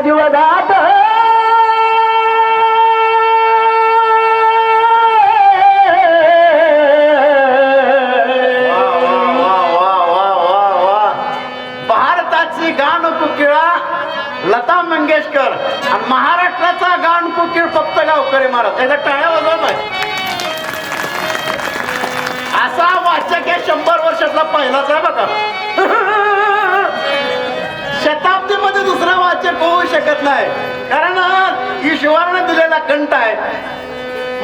माझा कंठ आहे.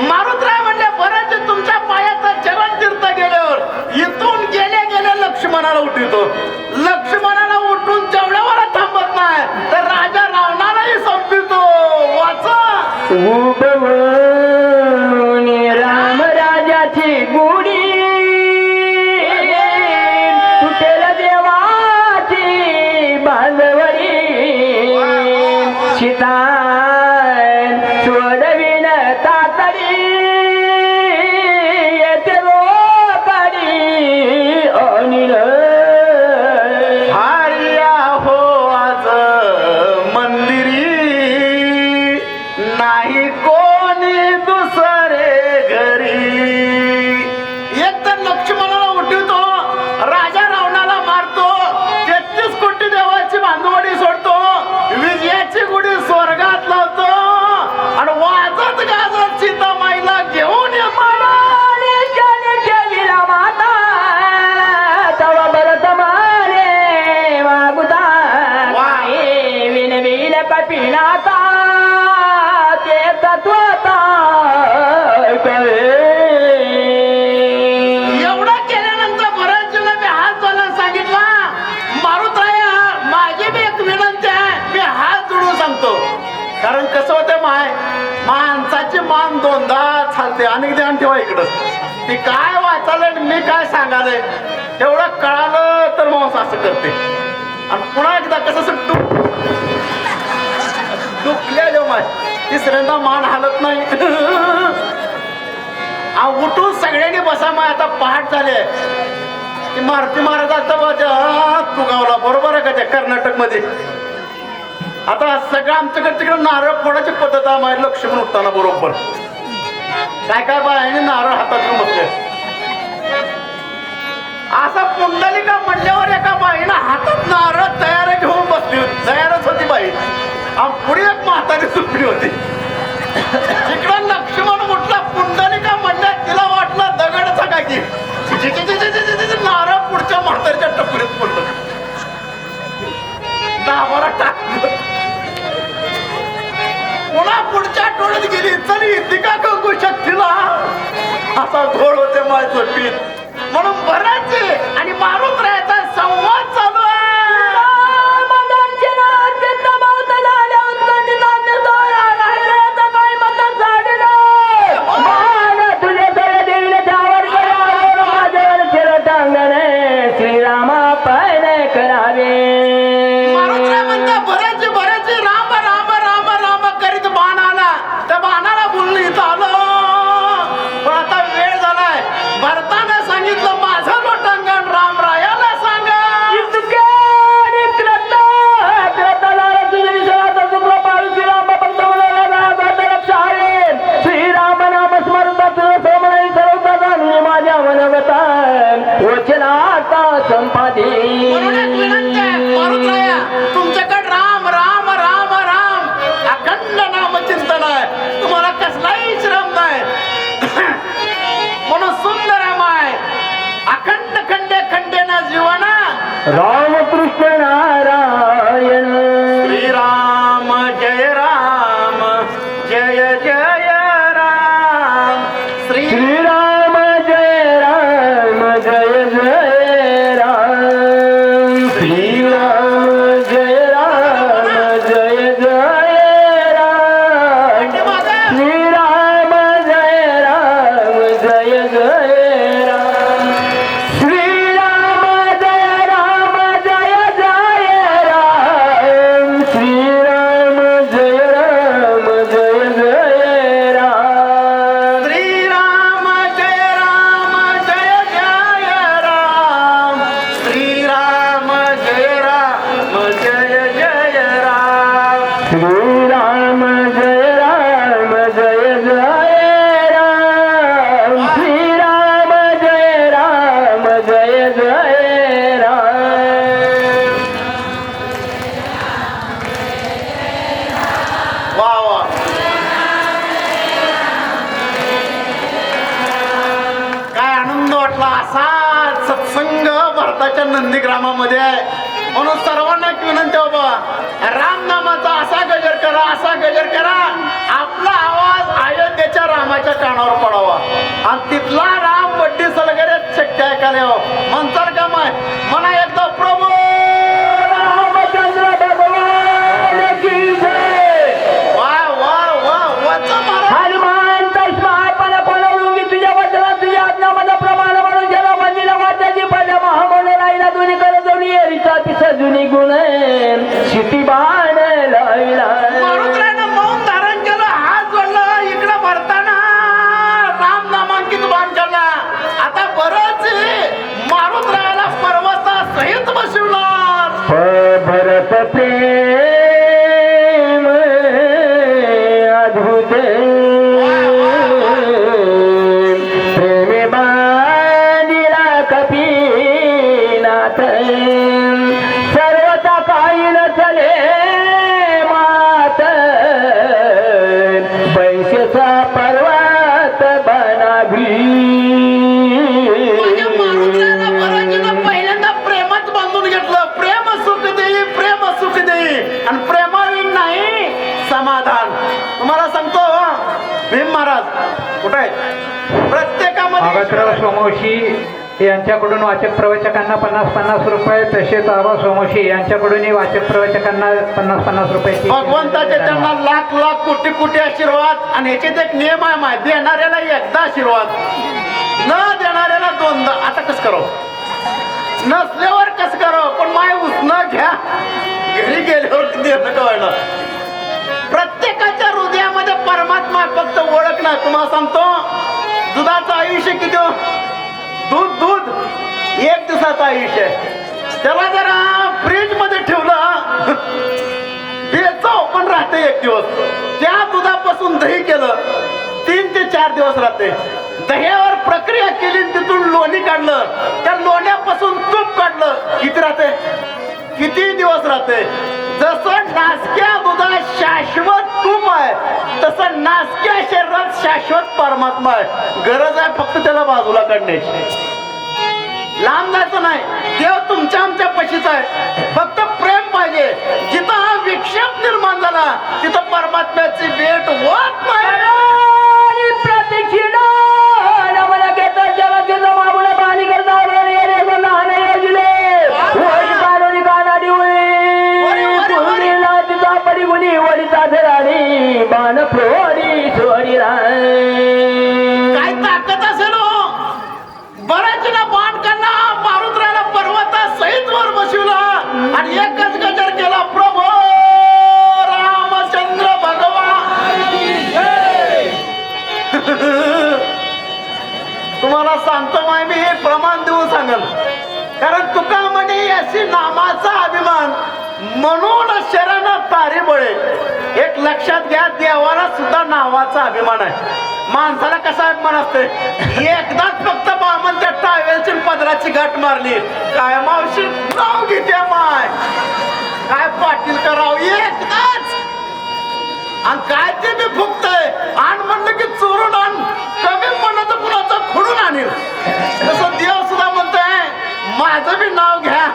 मारुतराय म्हणले बरेच तुमच्या पायाचं चरण तीर्थ गेल्यावर. इथून गेले गेले लक्ष्मणाला उठवतो. प्रेम आहे माणसाची मान दोनदा चालते. अनेक ध्यान ठेवा इकडं. ती काय वाचायला मी काय सांगाले तेवढं कळालं तर माणूस असं करते. आणि पुन्हा एकदा कसं सुटतो दुखल्या माय. तिसऱ्यांदा मान हालत नाही. आ, उठून सगळ्यांनी बसा माय आता पहाट झाले. ती मारुती महाराज माझ्या तुगावला बरोबर आहे का त्या कर्नाटकमध्ये आता सगळं आमच्याकडे तिकडे नारळ फोडायची पद्धत आहे लक्ष्मण उठताना बरोबर. काय काय बायाने नारळ हातात घेऊन बसले. असा पुंडलिका म्हणल्यावर एका बाईनं हातात नारळ तयार घेऊन बसली होती. तयारच होती बाई. आणि पुढे एक म्हातारी सुटली होती. तिकडं लक्ष्मण म्हटला पुंडलिका म्हणल्यात तिला वाटलं दगडचा काय की. नारळ पुढच्या म्हातारीच्या टपरीत पडलं. नावाला टाकलं. पुन्हा पुढच्या आठवड्यात गेली तरी तिका कंकू शक्तीला? असा घोळ होते माझं पीठ म्हणून बराच आणि मारून राहायचा संवाद चालू র पते प्रत्येकामध्ये सोमवशी यांच्याकडून वाचक प्रवचकांना पन्नास पन्नास रुपये तसेच आबा सोमवशी यांच्याकडूनही वाचक प्रवचकांना पन्नास पन्नास रुपये भगवंताचे त्यांना लाख लाख कोटी कोटी आशीर्वाद आणि ह्याच्यात एक नियम आहे माहिती देणाऱ्याला एकदा आशीर्वाद न देणाऱ्याला दोनदा. आता कस करो? नसल्यावर कस करो? पण माय उष्ण घ्या. घरी गेल्यावर देणं कळलं प्रत्येकाच्या हृदयामध्ये परमात्मा फक्त ओळख नाही. तुम्हाला सांगतो दुधाचं आयुष्य किती हो? दूध दूध. एक दिवसाचं आयुष्य. त्याला जरा फ्रीजमध्ये ठेवलं. बेचव पण राहते एक दिवस. त्या दुधापासून दही केलं. तीन ते चार दिवस राहते. दह्यावर प्रक्रिया केली आणि तिथून लोणी काढलं. त्या लोण्यापासून तूप काढलं. किती राहते? किती दिवस राहते? जसं नासक्या दुधात शाश्वत तूप आहे तसं नासक्या शरीरात शाश्वत परमात्मा आहे गरज आहे फक्त त्याला बाजूला काढण्याची. लांब जायचं नाही. देव तुमच्या आमच्या पशीचा आहे. फक्त प्रेम पाहिजे. जिथं हा विक्षेप निर्माण झाला तिथं परमात्म्याची भेट होत नाही. एकच गजर केला प्रभो! रामचंद्र भगवान! तुम्हाला सांगतो माय मी हे प्रमाण देऊन सांगल. कारण तुका म्हणे अशी नामाचा अभिमान म्हणून शरण तारी बळे एक लक्षात घ्या देवाला सुद्धा नावाचा अभिमान आहे. माणसाला कसा अभिमान असते एकदाच फक्त मामन त्या टावेलची पदराची गाठ मारली. काय मावशी? नाव घेते माय. काय पाटील कराव एकदाच आणि काय ते मी फुकतय? आण म्हणलं की चोरून आण. कमी म्हणलं तर कुणाचा खुडून आणील. तसं देव सुद्धा म्हणतोय माझं बी नाव घ्या.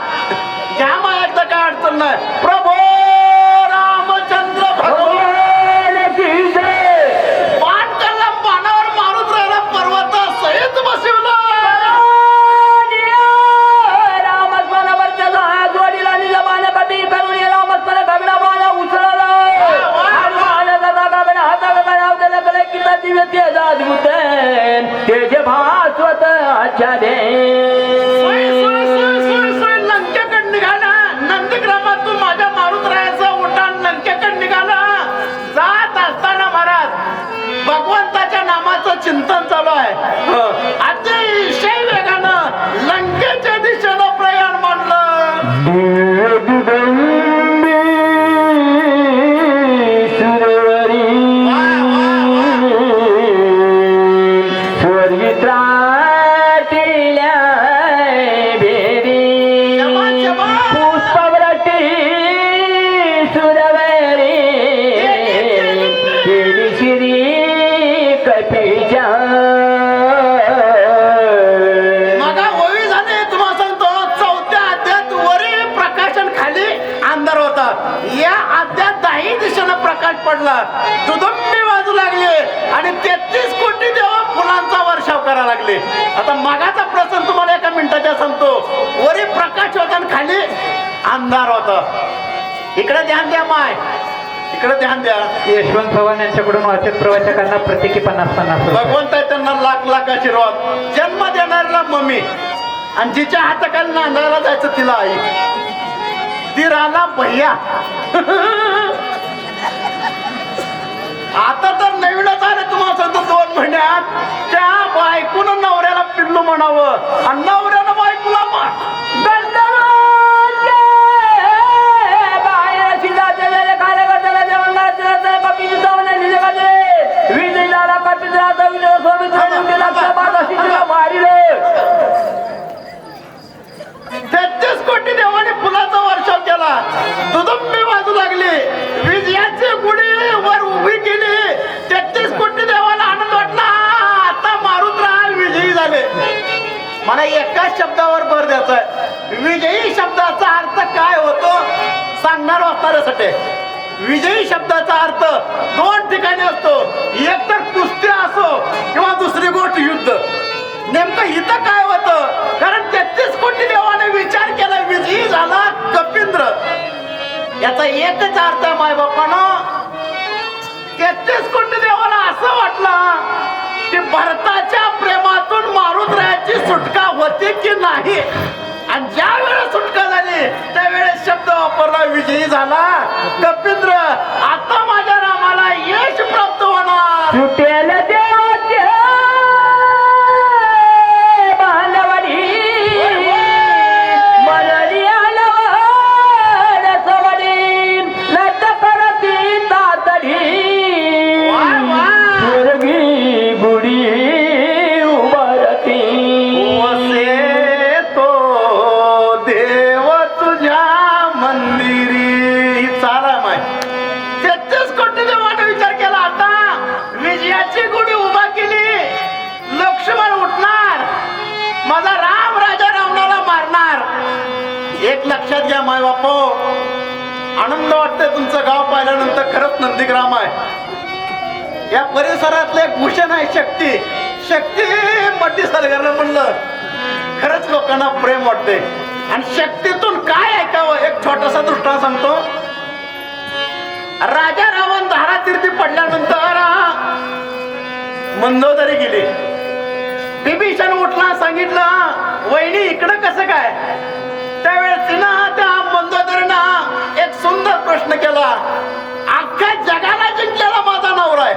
घ्या मग एकदा काय अडचण नाही. प्रभू दुदुंबी वाजू लागले आणि तेहतीस कोटी देवा फुलांचा वर्षाव करायला लागले. आता मागाचा प्रसंग तुम्हाला एका मिनिटाच्या सांगतो. वरी प्रकाश होता आणि खाली अंधार होता. इकडे ध्यान द्या माय. इकडे ध्यान द्या. यशवंत चव्हाण यांच्याकडून वाचक प्रवाचकांना प्रत्येकी पन्नास पन्नास भगवंत आहे त्यांना लाख लाख आशीर्वाद. जन्म देणाऱ्याला मम्मी. आणि जिच्या हाताखाली नांदायला जायचं तिला आई. ती राहला भैया. आता तर नवीनच आले तुम्हाला सांगतो दोन महिन्यात. त्या बायकून नवऱ्याला पिल्लू म्हणावं. आणि नवऱ्यानं बायकोला तेहतीस कोटी देवाने फुलाचा वर्षाव केला. दुदुंबी वाजू लागली. विजयाची गुढी वर उभी केली. झाले मला एकाच शब्दावर भर द्यायचा विजयी शब्दाचा अर्थ काय होतो? सांगणार वाचणाऱ्यासाठी. विजयी शब्दाचा अर्थ दोन ठिकाणी असतो. एक तर कुस्ती असो किंवा दुसरी गोष्ट युद्ध. नेमकं इथं काय होतं? कारण तेहतीस कोटी देवाने विचार केला विजयी झाला कपिंद्र. याचा एकच अर्थ आहे माय बापानं तेहतीस कोटी देवाला असं वाटलं की भारताच्या प्रेमातून मारुतरायाची सुटका होते की नाही? आणि ज्या वेळेस सुटका झाली त्यावेळेस शब्द वापरला विजयी झाला. कपिंद्र आता माझ्या रामाला यश प्राप्त होणार. देव तुझ्या मंदिरी. ही माय. तेहतीस कोटी देवाने विचार केला आता. विजयाची गुढी उभा केली. लक्ष्मण उठणार. माझा राम राजा रावणाला मारणार. एक लक्षात घ्या माय बापो आनंद वाटतंय तुमचं गाव पाहिल्यानंतर खरंच नंदीग्राम आहे. या परिसरातले एक भूषण आहे शक्ती. शक्ती पट्टी सरकारनं म्हणलं. खरंच लोकांना प्रेम वाटते आणि शक्तीतून काय ऐकावं एक छोटासा दृष्टा सांगतो. राजा रावण धारा तीर्थी पडल्यानंतर मंदोदरी गेली बिभीषण उठला सांगितलं वहिनी इकडं कसं काय? त्यावेळेस तिनं त्या मंदोदरीनं एक सुंदर प्रश्न केला अख्ख्या जगाला जिंकलेला माझा नवरा आहे.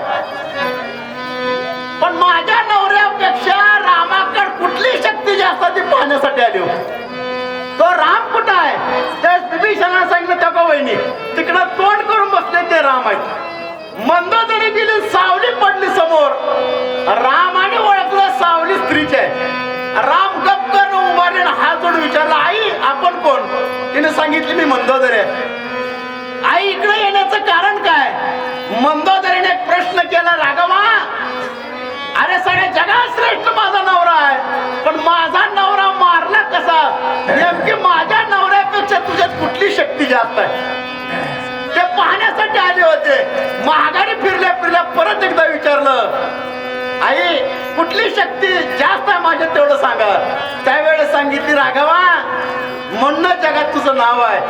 पण माझ्या नवऱ्यापेक्षा रामाकड कुठली शक्ती जास्त ती पाहण्यासाठी आली होती तो राम कुठं आहे? त्या विभीषणाला सांगितलं त्या वहिनी तिकडं तोंड करून बसले ते राम आहेत. मंदोदरी गेली सावली पडली समोर. रामाने ओळखलं सावली स्त्रीचे. राम गप करून उभारले हात जोडून विचारला आई आपण कोण? तिने सांगितले मी मंदोदरी. आहे आई इकडे येण्याचं कारण काय? मंदोदरीने प्रश्न केला राघवा अरे सगळ्या जगात श्रेष्ठ माझा नाव आहे. पण माझा नवरा मारला कसा? नेमकी माझ्या नवऱ्यापेक्षा तुझ्यात कुठली शक्ती जास्त आहे? ते पाहण्यासाठी आले होते. महागारी फिरल्या फिरल्या परत एकदा विचारलं आई कुठली शक्ती जास्त आहे माझ्या तेवढं सांगा. त्यावेळेस सांगितली राघवा म्हणणं जगात तुझं नाव आहे.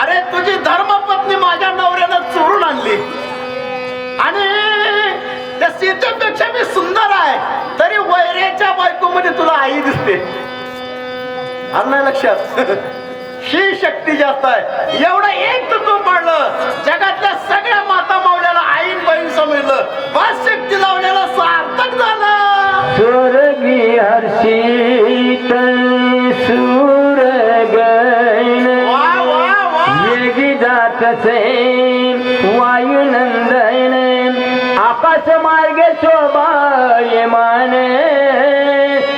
अरे तुझी धर्मपत्नी माझ्या नवऱ्यानं चोरून आणली. आणि त्या सीतेपेक्षा मी सुंदर आहे. तरी वैऱ्याच्या बायकोमध्ये तुला आई दिसते. नाही लक्षात? ही शक्ती जास्त आहे. एवढं एक तत्व पाडलं जगातल्या सगळ्या माता मावल्याला आईन बहीण समजलं. बस शक्ती लावण्याला सार्थक झालं. स्वर्गी हर्षित सूर गण वा मार्गे शोभायमान.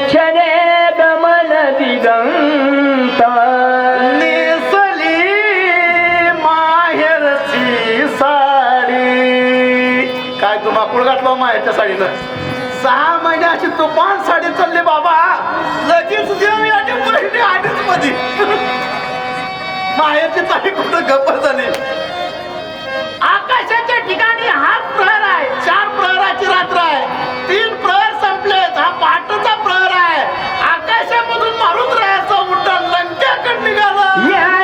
क्षणे गमन दिगंत. नेसली माहेरची साडी. काय तू माकुळ घातलं हो माहेरच्या साडीनं? सहा महिने अशी तुफान साडी चालली बाबा. लगेच देव आणि महिने आधीच मध्ये माहेरची साडी कुठं गप्प झाली? रात्र आहे. तीन प्रहर संपलेत. हा पहाटचा प्रहर आहे. आकाशामधून मारून राहायचं उड्डाण लंकेकडे निघालं.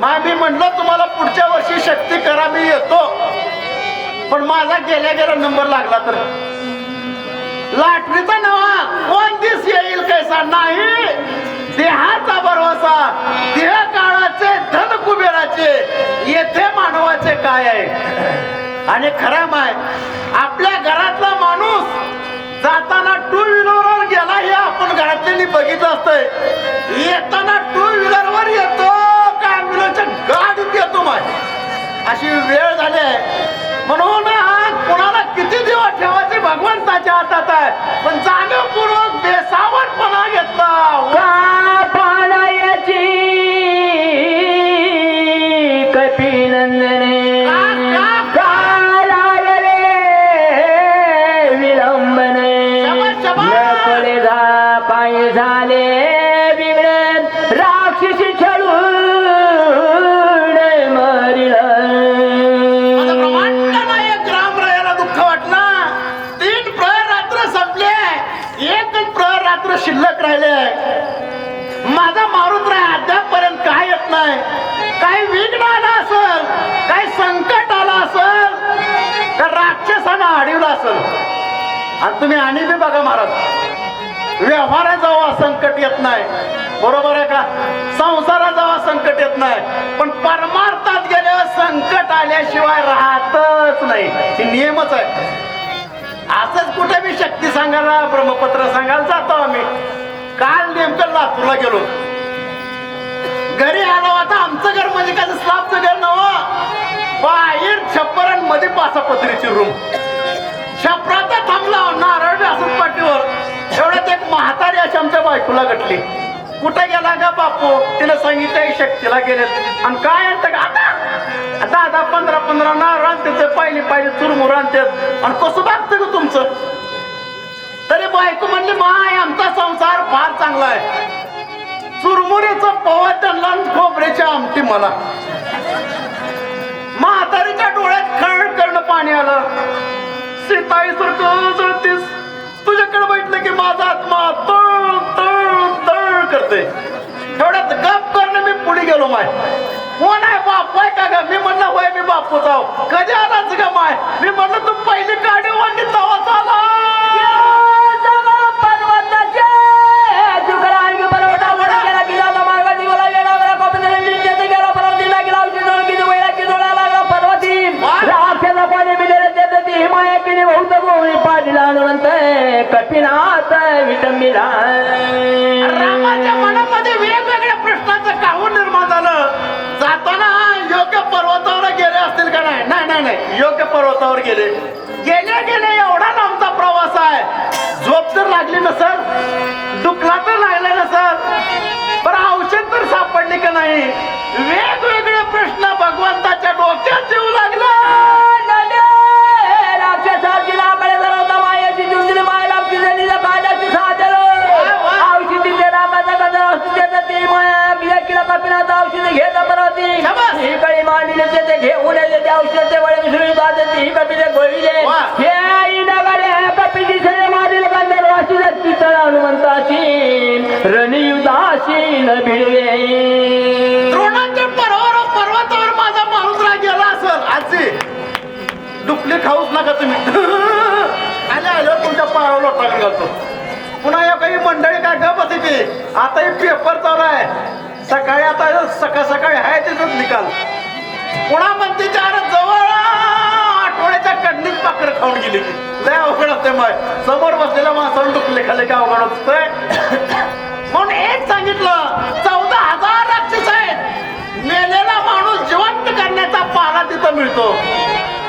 मी म्हणलं तुम्हाला पुढच्या वर्षी शक्ती करा मी येतो. पण माझा गेल्या गेला नंबर लागला तर. लाटणीचा नवा कोण दिस येईल कैसा? नाही. देहाचा भरवसा देह काळाचे धन कुबेराचे येथे मानवाचे काय आहे? आणि खरं माय आपल्या घरातला माणूस जाताना टू व्हीलरवर गेला हे आपण घरातल्यांनी बघितलं असतंय. येताना टू व्हीलरवर येतो. ॲम्ब्युलन्सच्या गाडीत येतो माय. अशी वेळ झाली आहे. म्हणून हा कोणाला किती दिवस ठेवायचे भगवंताच्या हातात आहे. पण जाणीवपूर्वक बेसावटपणा घेतला. व्यवहारा व्यवहारात संकट येत नाही. बरोबर आहे का? संसारा जेव्हा संकट येत नाही. पण परमार्थात गेल्यावर संकट आल्याशिवाय राहतच नाही. हे नियमच आहे. असंच कुठे मी शक्ती सांगायला ब्रह्मपत्र सांगायला जातो आम्ही. काल नेमकं लातूरला गेलो. घरी आलो आता आमचं घर म्हणजे कसं स्लाबचं घर नव बाहेर छप्परमध्ये पासापत्रीची रूम. छपरात थांबला नारळ बी पाठीवर एवढ्यात एक म्हातारी अशी आमच्या बायकोला गटली कुठे गेला का बापू? तिने सांगितलं शक्तीला गेले आणि काय का आता दादा पंधरा पंधरा ना आणते ते पाहिले पहिली चुरमुर आणतात आणि कसं बघतं का तुमचं? तरी बायको म्हणली माय आमचा संसार फार चांगला आहे. चुरमुरेचं पवा त्यांना खोबऱ्याची आमटी मला. म्हातारीच्या डोळ्यात खळ करणं पाणी आलं. सीताई सारखं तुझ्याकडे बैठलं की माझा आत्मा तळ तळ तळ करते एवढ्यात गप करणं मी पुढे गेलो माय. कोण आहे बाप? आहे का मी म्हणलं होय मी बापूच आहो. नाही. नाही योग्य पर्वतावर गेले. गेल्या गेल्या एवढा लांबचा प्रवास आहे. झोप तर लागली नसल दुखला तर लागला नसल पर औषध तर सापडले का नाही? वेगवेगळे प्रश्न भगवंताच्या डोक्यात येऊ लागला. डुकले खाऊच नका तुम्ही. आणि आल्यावर तुमच्या पायावर लोटायला घालतो. पुन्हा या काही मंडळी काय गप बसायची आता हे पेपर चालू आहे. सकाळी आता सकाळ सकाळी आहे तिथंच निकाल. पुन्हा म्हणते चार जवळ आठवड्याच्या कंडीत पाकर खाऊन गेली लय अवघड असते मग. समोर बसलेल्या माणसाला दुखले खाले काय अवघड असतंय म्हणून एक सांगितलं चौदा हजार राक्षस आहेत. मेलेला माणूस जिवंत करण्याचा पाला तिथं मिळतो.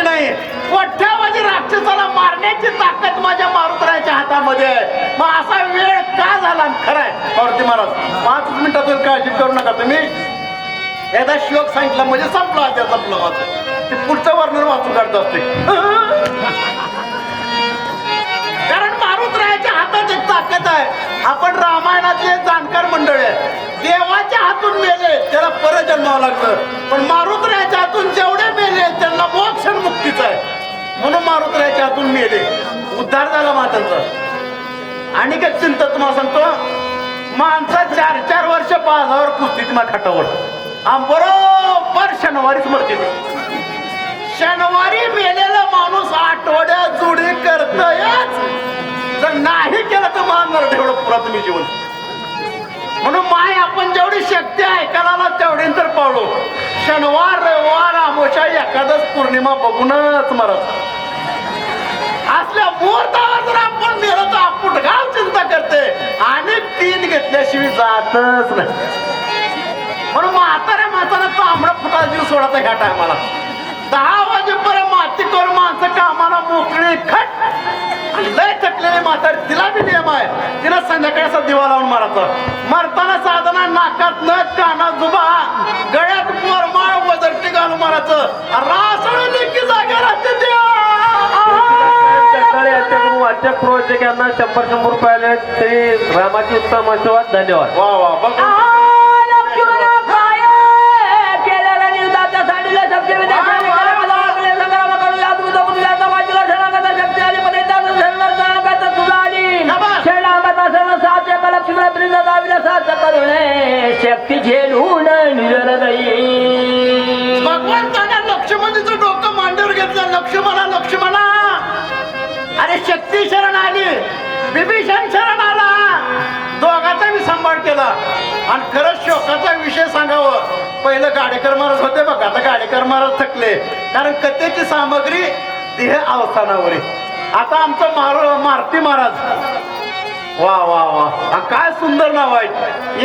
कमी नाही. कोठ्यावधी राक्षसाला मारण्याची ताकद माझ्या मारुतराच्या हातामध्ये मग असा वेळ का झाला खरंय मारुती महाराज पाच मिनिटातून काळजी करू नका तुम्ही. एकदा श्लोक सांगितला म्हणजे संपला त्याचा ब्लॉग ते पुढचं वर्णन वाचून काढत असते. कारण मारुतरायाच्या हातात एक ताकद आहे. आपण रामायणातले जाणकार मंडळ आहे. देवाच्या हातून मेले त्याला परत जन्मावं लागलं पण मारुतरायाच्या हातून जेव्हा मेले त्यांना मोक्ष मुक्तीच आहे. म्हणून मारुतरायाच्या हातून मेले. उद्धार झाला मातांचा. आणि काय चिंता तुम्हाला सांगतो माणसा चार चार वर्ष पाजावर कुस्तीत मा खाटावर. बरोबर शनिवारीच मरते शनिवारी मेलेला माणूस आठवड्या जुडी करतयच. जर नाही केलं तर मानणार एवढं पुरा तुम्ही जीवन. म्हणून माय आपण जेवढी शक्ती ऐकायला तेवढी तर पावलो शनिवार रविवार आमोशा एखादच पौर्णिमा बघूनच मरत. असल्या मुहूर्तावर जर आपण मेलो तर आपण गाव चिंता करते. आणि तीन घेतल्याशिवाय जातच नाही. म्हणून म्हाताऱ्या माणसाला तांबडा फुटा जीव सोडायचा ह्या टायमाला दहा करून माणसं कामाला मोकळी खट. आणि लय थकलेली म्हातारी तिला बी नियम आहे. तिला संध्याकाळी असा दिवा लावून मारायचा मरताना साधना नाकात नथ कानात जुबा गळ्यात मोरमाळ वजरटी घालून मारायचं. रासळ की जागे राहते वाचक प्रोजेक्ट यांना शंभर शंभर रुपये आले ते रामाची उत्तम आशीर्वाद. धन्यवाद. वा वा बघ. शक्ती झेलून निरदयी भगवंताने लक्ष्मणीचं डोकं मांडीवर घेतलं. लक्ष्मणा लक्ष्मणा. अरे शक्ती शरण आली. विभीषण शरण आला. दोघाचा मी सांभाळ केला. आणि खरंच शोकाचा विषय सांगावं. पहिलं गाडेकर महाराज होते बघ. आता गाडेकर महाराज थकले. कारण कथेची सामग्री देह अवस्थानावर आहे. आता आमचं मार मारुती महाराज. वा वा वा. काय सुंदर नाव आहे.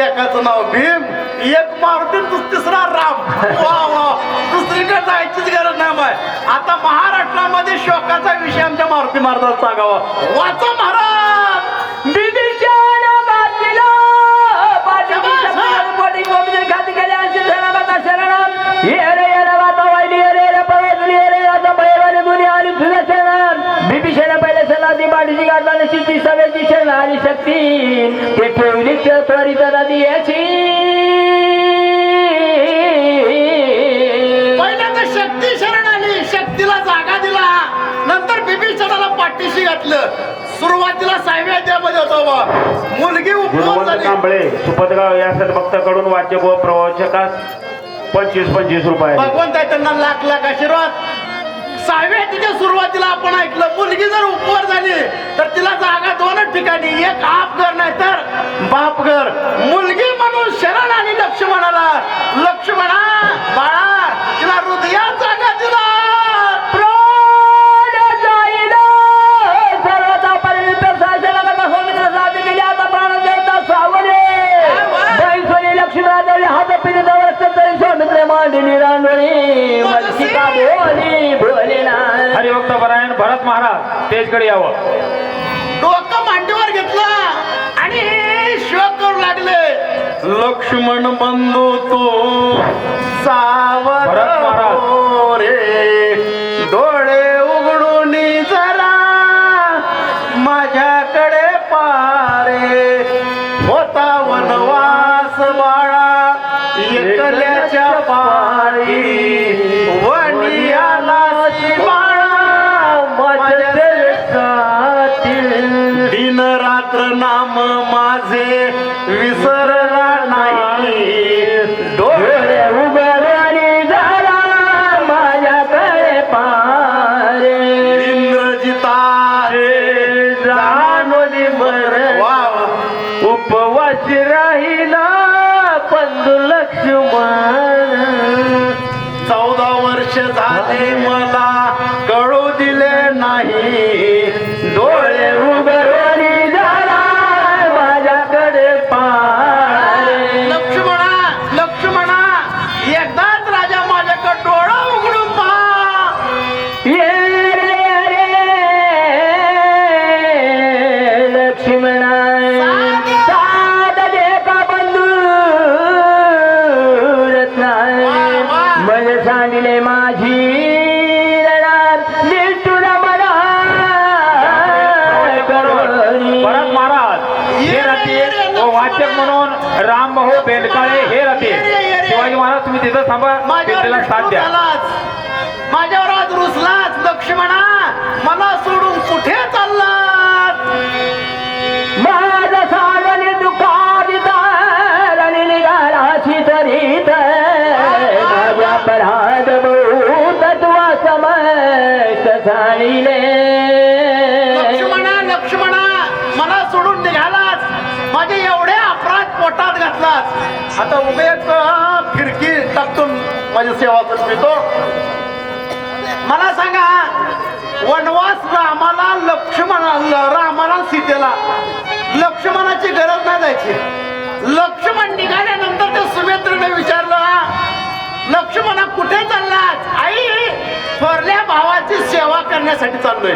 एकाचं नाव भीम एक मारुती दुस- तिसरा राम. वा वा. दुसरीकडे जायचीच गरज नाही माय आता महाराष्ट्रामध्ये शोकाचा विषय आमच्या मारुती महाराजांचा सांगावा वाचा महाराज! आली शक्ती ते ठेवली त्वरित नदी याची पहिल्यांदा शक्ती शरण आली. शक्तीला जागा दिला. नंतर बिभीषणाला पाठीशी घातलं. सुरुवातीला सहाव्या अध्यायामध्ये होतो बा. मुलगी उपवास गुणवंत झाली. कांबळे सुपतगाव या सद्भक्ताकडून वाचक व प्रवाचकास पंचवीस पंचवीस रुपये भगवंत आहे त्यांना लाख लाख आशीर्वाद. सहाव्या तिच्या सुरुवातीला आपण ऐकलं मुलगी जर उपवर झाली तर तिला जागा दोनच ठिकाणी एक आप घर नाही तर बाप घर. मुलगी म्हणून शरण आणि लक्ष्मणाला. लक्ष्मणा बाळा तिला हृदयात जागा दिला. प्राण जाईना, सर्वथा परिणित साजनागता सौमित्र साध्य केली, आता प्राणदेवता महाराज स्टेजकडे यावं. डोकं मांडीवर घेतलं आणि शोक करू लागले. लक्ष्मण बंधू तू सावध भरत महाराज. हो रे. बरं वाव. उपवास राहिला पंधु लक्ष्मण. चौदा वर्ष झाले. मला कळू दिले नाही. तुम्ही तिथं थांबा. माझ्यावर साथ द्या. माझ्यावर आज रुसलाच लक्ष्मणा. मला सोडून कुठे चाललात? माझा सागने दुखादिता रणि निघालाची माझ्या पराध समस्त पोटात आता उभे फिरकी टाकतून माझी सेवा करतो मला सांगा वनवास रामाला लक्ष्मणाला रामाला सीतेला लक्ष्मणाची गरज नाही जायची. लक्ष्मण निघाल्यानंतर त्या सुमित्रेने विचारलं लक्ष्मणा कुठे चाललात? आई थोरल्या भावाची सेवा करण्यासाठी चाललोय.